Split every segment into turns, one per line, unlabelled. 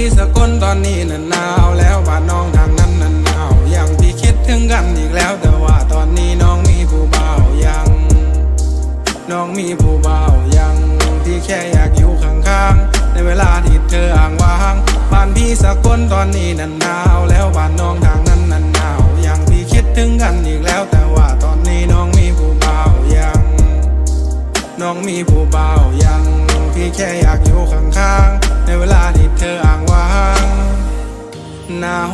ีสกลตอนนี้นั้นหนาวแล้วบ้านน้องทางนั้นนั้นหนาวยังพี่คิดถึงกันอีกแล้ว แต่ว่าตอนนี้น้องมีผู้เบ่ายัง น้องมีผู้เบ่ายังที่แค่อยากอยู่ข้างๆในเวลาที่เธออ่างว่างบ้านพี่สกลตอนนี้นั้นหนาวแล้วบ้านน้องทางนั้นนั้นหนาวยังพี่คิดถึงกันอีกแล้ว แต่ว่าตอนนี้น้องมีผู้เบ่ายัง น้องมีผู้เบ่ายังพี่แค่อยากอยู่ข้างๆ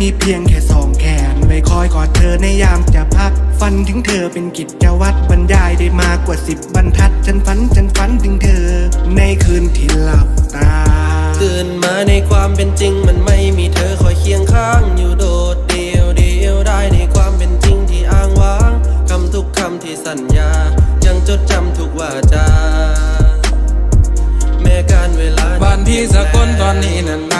มีเพียงแค่สองแขนไว้คอยกอดเธอในยามจะพัก ฝันถึงเธอเป็นกิจวัตรบรรยายได้มากกว่าสิบบรรทัด ฉันฝันฉันฝันถึงเธอ ในคืนที่หลับตา
ตื่นมาในความเป็นจริงมันไม่มีเธอคอยเคียงข้างอยู่โดดเดียวเดียวได้ในความเป็นจริงที่อ้างว้างคำทุกคำที่สัญญา ยังจดจำทุกวาจาแม้การเวลา
บ้านพี่สกลตอนนี้นั้นหน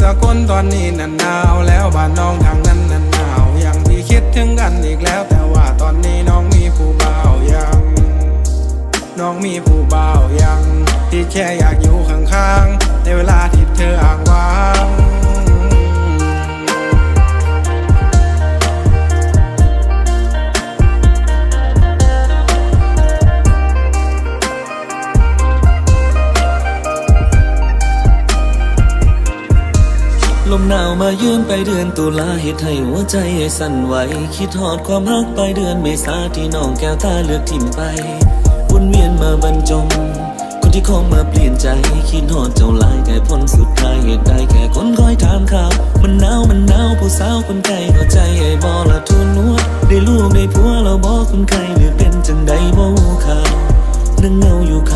สกลตอนนี้นันหนาวแล้วบ้านน้องทางนั้นนันหนาวยังที่คิดถึงกันอีกแล้ว แต่ว่าตอนนี้น้องมีผู้บ่าวยัง น้องมีผู้บ่าวยังที่แค่อย
มายืนไปเดือนตุลาเหตุให้หัวใจสั่นไหว คิดหอดความรักไปเดือนเมษาที่น้องแก้วตาเลือกทิมไปวนเวียนมาบรรจง คนที่คงมาเปลี่ยนใจ คิดหอดเจ้าลายแต่ผลสุดท้ายเหตุใดแค่คนคอยถามข่าว มันหนาวมันหนาวผู้สาวคนไกลเข้าใจไอ้บอละทุนนัวได้ลูกได้ผัวเราบอกคนไกลหรือเป็นจังใดบ่ข่าวนั่งเงาอยู่ข้า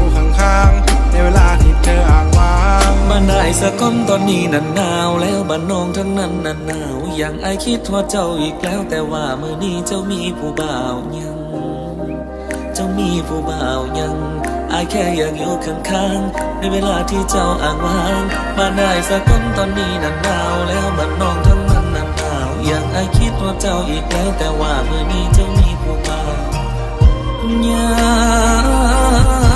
่านา
ยสะก้อนตอนนี้นั้นหนาวแล้วบ้านน้องทั้งนั้นนั้นหนาวอย่างไอคิดว่าเจ้าอีกแล้ว แต่ว่าเมื่อนี้เจ้ามีผู้บ่าวยัง เจ้ามีผู้บ่าวยังอายแค่อยากอยู่ข้างๆ ในเวลาที่เจ้าอ่างว่างบ้านายสะก้อนตอนนี้นั้นหนาวแล้วบ้านน้องทั้งนั้นนั้นหนาวอย่างไอคิดว่าเจ้าอีกแล้ว แต่ว่าเมื่อนี้เจ้ามีผู้บ่าวยัง